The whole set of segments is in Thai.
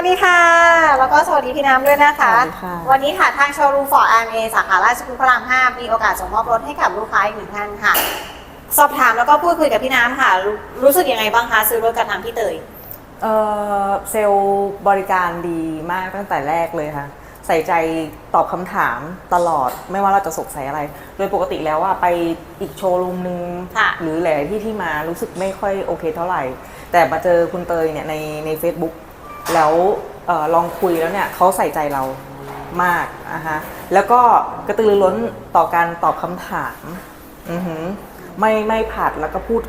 วัสดีค่ะ แล้วก็สวัสดีพี่น้ำด้วยนะคะ สวัสดีค่ะ วันนี้ค่ะทางโชว์รูมฟอร์ดอาร์เอสาขาราชพฤกษ์พระราม 5 มีโอกาสส่งมอบรถให้กับลูกค้าอีกหนึ่งท่านค่ะ สอบถามแล้วก็พูดคุยกับพี่น้ำค่ะรู้รู้สึกยังไงบ้างคะซื้อรถกับทางพี่เตย เอ่อเซลล์บริการดีมากตั้งแต่แรกเลยค่ะ ใส่ใจตอบคำถามตลอดไม่ว่าเราจะสงสัยอะไร โดยปกติแล้วอะไปอีกโชว์รูมนึง ค่ะ หรือหลายๆที่ที่มารู้สึกไม่ค่อยโอเคเท่าไหร่ แต่มาเจอคุณเตยเนี่ยในใน Facebook แล้วเออลองคุยแล้วเนี่ยเขาใส่ใจเรามากอะฮะแล้วก็กระตือรือร้นต่อการตอบคำถามอือหือไม่ไม่ผัดแล้วก็พูด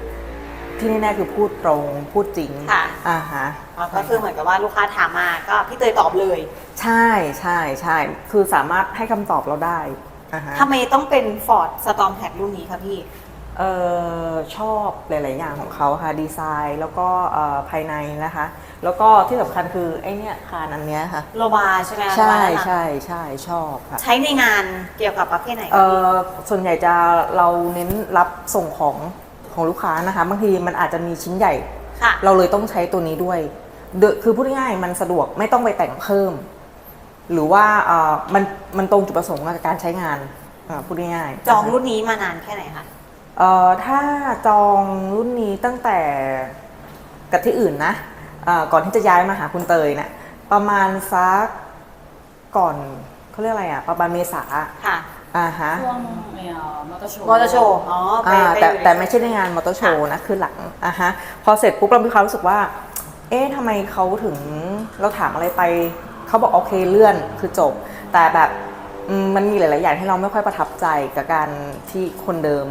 ที่แน่ๆคือพูดตรงพูดจริงค่ะ อ่าฮะก็คือเหมือนกับว่าลูกค้าถามมาก็พี่เตยตอบเลย ใช่ใช่ใช่คือสามารถให้คำตอบเราได้อ่าฮะ ทำไมต้องเป็น Ford Storm t a g รุ่นนี้คะพี่ เออชอบหลาย ๆ อย่างของเขาค่ะดีไซน์แล้วก็เอ่อภายในนะคะ แล้วก็ที่สำคัญคือไอเนี่ยคานอันเนี้ยค่ะ โลบาใช่ไหมคะใช่โลบาด้านหลังใช่ใช่ชอบค่ะ ใช้ในงานเกี่ยวกับประเภทไหนเอคะพี่อส่วนใหญ่จะเราเน้นรับส่งของของลูกค้านะคะบางทีมันอาจจะมีชิ้นใหญ่ ค่ะ เราเลยต้องใช้ตัวนี้ด้วยเดอะคือพูดง่ายๆมันสะดวกไม่ต้องไปแต่งเพิ่ม หรือว่าเอ่อมันมันตรงจุดประสงค์กับการใช้งานอ่าพูดง่ายๆจองรุ่นนี้มานานแค่ไหนคะ เอ่อถ้าจองรุ่นนี้ตั้งแต่กับที่อื่นนะเอ่อก่อนที่จะย้ายมาหาคุณเตยเนะี่ยประมาณสักก่อนเขาเรียกอะไรอะประมาณเมษาค่ะอ่าฮะช่วงเอ่อมอเตอร์โชว์มอเตอร์โชว์อ๋อไปอ่าไปแต่อยู่ในแต่ไม่ใช่ในงานมอเตอร์โชว์นะคือหลังอะฮะพอเสร็จปุ๊บเรามีความรู้สึกว่า เอ๊ะทำไมเขาถึงเราถามอะไรไปเขาบอกโอเคเลื่อนคือจบ แต่แบบอืมมันมีหลาย ๆ อย่างที่เราไม่ค่อยประทับใจกับการที่คนเดิม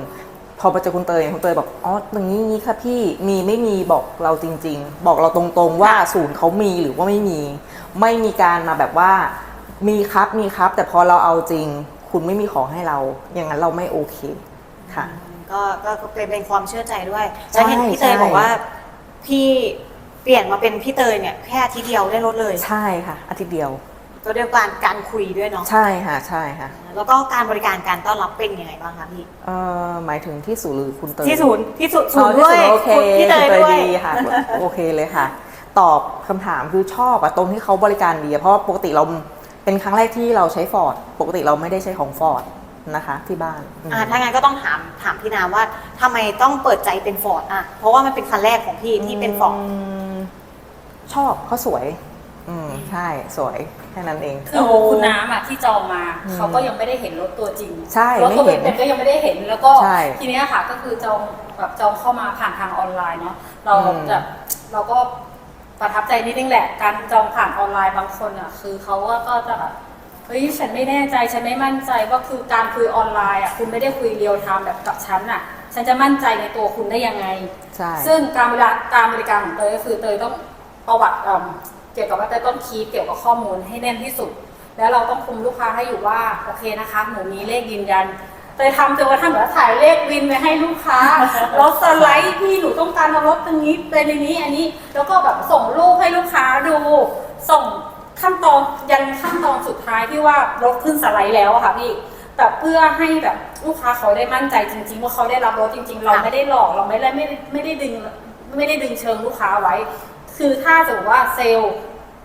พอไปเจอคุณเตยคุณเตยบอกอ๋อตรงนี้นี้ค่ะพี่มีไม่มีบอกเราจริง ๆ บอกเราตรงๆว่าศูนย์เขามีหรือว่าไม่มี ไม่มีการมาแบบว่า มีครับมีครับ แต่พอเราเอาจริง คุณไม่มีของให้เรา อย่างนั้นเราไม่โอเคค่ะ ก็ก็ก็เป็นเป็นความเชื่อใจด้วยใช่แล้วเห็นพี่เตยใช่บอกว่าพี่เปลี่ยนมาเป็นพี่เตยเนี่ยแค่อาทีเดียวได้รถเลย ใช่ค่ะ อาทิตย์เดียว ก็ด้วยการการคุยด้วยเนาะใช่ค่ะใช่ค่ะแล้วก็การบริการการต้อนรับเป็นยังไงบ้างคะพี่เอ่อหมายถึงที่ศูนย์หรือคุณเตยที่ศูนย์ที่ศูนย์อ๋ศูอนย์ที่ด้วยศูนย์โอเคคุณพี่เตยคุณด้วยดีค่ะโอเคเลยค่ะ ตอบคำถามคือชอบอะตรงที่เขาบริการดีอะเพราะว่าปกติเราเป็นครั้งแรกที่เราใช้ฟอร์ดปกติเราไม่ได้ใช้ของฟอร์ดนะคะที่บ้านอืมอ่าถ้างั้นก็ต้องถามถามพี่นาว่าทำไมต้องเปิดใจเป็นฟอร์ดอะเพราะว่ามันเป็นคันแรกของพี่ที่เป็นฟอร์ดมชอบเขาสวย อืมใช่สวยแค่นั้นเอง คือคุณน้ำอะที่จองมาเขาก็ยังไม่ได้เห็นรถตัวจริงใช่รถตัวไม่เห็นเป็นๆก็ยังไม่ได้เห็นแล้วก็ใช่ทีเนี้ยค่ะก็คือจองแบบจองเข้ามาผ่านทางออนไลน์เนาะเราอืม แบบเราก็ประทับใจนิดนึงแหละ การจองผ่านออนไลน์บางคนอะคือเขาว่าก็จะแบบเฮ้ยฉันไม่แน่ใจฉันไม่มั่นใจว่าคือการคุยออนไลน์อะคุณไม่ได้คุยเรียลไทม์แบบกับฉันอะ ฉันจะมั่นใจในตัวคุณได้ยังไง ใช่ ซึ่งการเวลาการบริการของเตยก็คือเตยต้องประวัติเอิ่มเกี่ยวกับว่าเตยต้องคีย์เกี่ยวกับข้อมูลให้แน่นที่สุด แล้วเราต้องคุมลูกค้าให้อยู่ว่าโอเคนะคะหนูมีเลขยืนยันเตยทำจนกระทั่งแบบถ่ายเลขวินไปให้ลูกค้ารถสไลด์พี่หนูต้องการเอารถตรงนี้เป็นในนี้อันนี้ แล้วก็แบบส่งรูปให้ลูกค้าดู ส่งขั้นตอนยันขั้นตอนสุดท้ายที่ว่ารถขึ้นสไลด์แล้วอะค่ะพี่แบบเพื่อให้แบบลูกค้าเขาได้มั่นใจจริง ๆ ว่าเขาได้รับรถจริง ๆ เราไม่ได้หลอกเราไม่ได้ไม่ได้ไม่ได้ดึงไม่ได้ดึงเชิงลูกค้าไว้ คือถ้าสมมติว่าเซลล์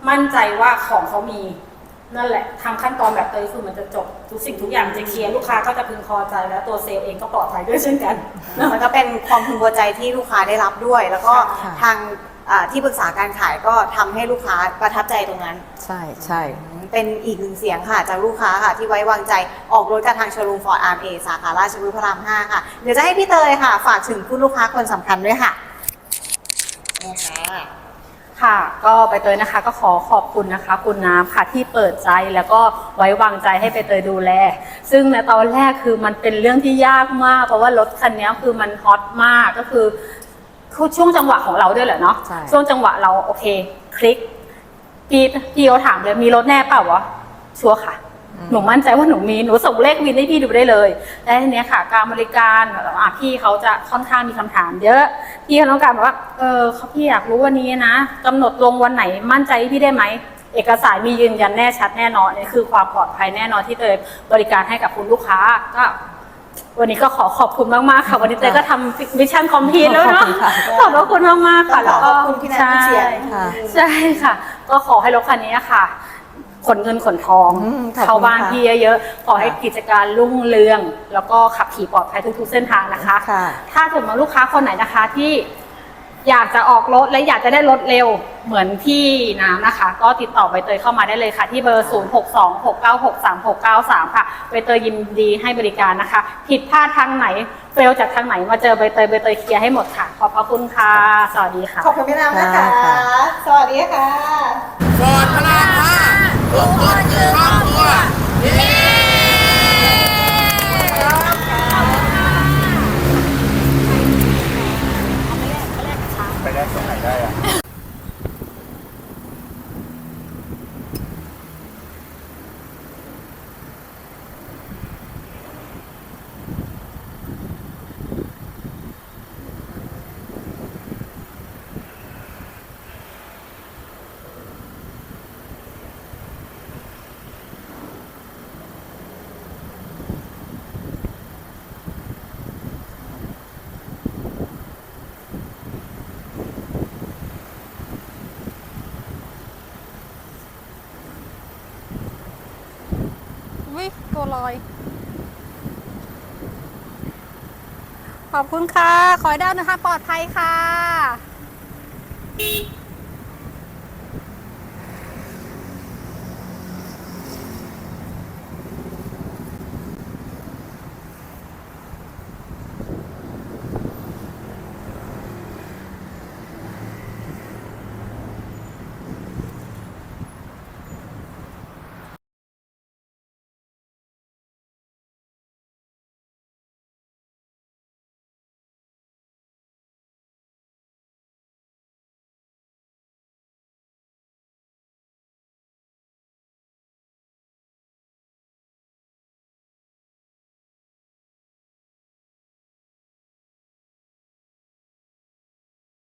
มั่นใจว่าของเขามีนั่นแหละทำขั้นตอนแบบเตยคือมันจะจบทุกสิ่งทุกอย่างจะเคลียร์ลูกค้าก็จะพึงพอใจแล้วตัวเซลล์เองก็ปลอดภัยด้วยเช่นกัน มันก็เป็นความพึงพอใจที่ลูกค้าได้รับด้วย แล้วก็ค่ะทางอ่าที่ปรึกษาการขายก็ทำให้ลูกค้าประทับใจตรงนั้น ใช่ใช่ เป็นอีกหนึ่งเสียงค่ะ จากลูกค้าค่ะ ที่ไว้วางใจออกรถกับทางโชว์รูมฟอร์ดอาร์เอสาขาราชบุรีพระราม 5 ค่ะ เดี๋ยวจะให้พี่เตยค่ะ ฝากถึงคุณลูกค้าคนสำคัญด้วยค่ะนี่ค่ะ ค่ะ ก็ใบเตยนะคะ ก็ขอขอบคุณนะคะ คุณน้ำค่ะที่เปิดใจแล้วก็ไว้วางใจให้ใบเตยดูแล ซึ่งในตอนแรกคือมันเป็นเรื่องที่ยากมาก เพราะว่ารถคันนี้คือมันฮอตมากก็คือคือช่วงจังหวะของเราด้วยแหละเนาะใช่ ช่วงจังหวะเราโอเค คลิกพี่พี่เขาถามเลยมีรถแน่เปล่าวะชัวร์ค่ะ หนูมั่นใจว่าหนูมีหนูส่งเลขวินให้พี่ดูได้เลยและทีเนี้ยค่ะ การบริการอะพี่เขาจะค่อนข้างมีคำถาม เยอะพี่เขาต้องการแบบว่าเออเขาพี่อยากรู้วันนี้นะกำหนดลงวันไหนมั่นใจให้พี่ได้ไหมเอกสารมียืนยันแน่ชัดแน่นอนนี่คือความปลอดภัยแน่นอนที่เตยบริการให้กับคุณลูกค้าก็วันนี้ก็ขอขอบคุณมากๆค่ะวันนี้เตยก็ทำวิชั่นคอมพลีทแล้วเนาะขอบพระคุณมากๆค่ะแล้วก็ขอบคุณพี่นัทพี่เชียร์ค่ะใช่ค่ะ ก็ขอให้รถคันนี้ค่ะ ขนเงินขนทอง อืมขอบคุณเข้าบ้านค่ะพี่เยอะๆขอให้ค่ะกิจการรุ่งเรือง แล้วก็ขับขี่ปลอดภัยทุกๆเส้นทางนะคะ ค่ะถ้าเกิดมาลูกค้าคนไหนนะคะที่อยากจะออกรถและอยากจะได้รถเร็วเหมือนพี่น้ำนะคะ ก็ติดต่อใบเตยเข้ามาได้เลยค่ะ ที่เบอร์ 0 6 2 6 9 6 3 6 9 3 ค่ะใบเตยยินดีให้บริการนะคะ ผิดพลาดทางไหนเฟลจากทางไหนมาเจอใบเตยใบเตยเคลียร์ให้หมดค่ะ ขอบพระคุณค่ะ สวัสดีค่ะ ขอบคุณพี่น้ำนะคะ ค่ะ สวัสดีค่ะ ฟอร์ดพระราม ห้าทุกคนคือครอบครัวเย้ไปได้ตรงไหนได้อะ วิตัวลอย ขอบคุณค่ะ ขอให้ได้นะคะ ปลอดภัยค่ะ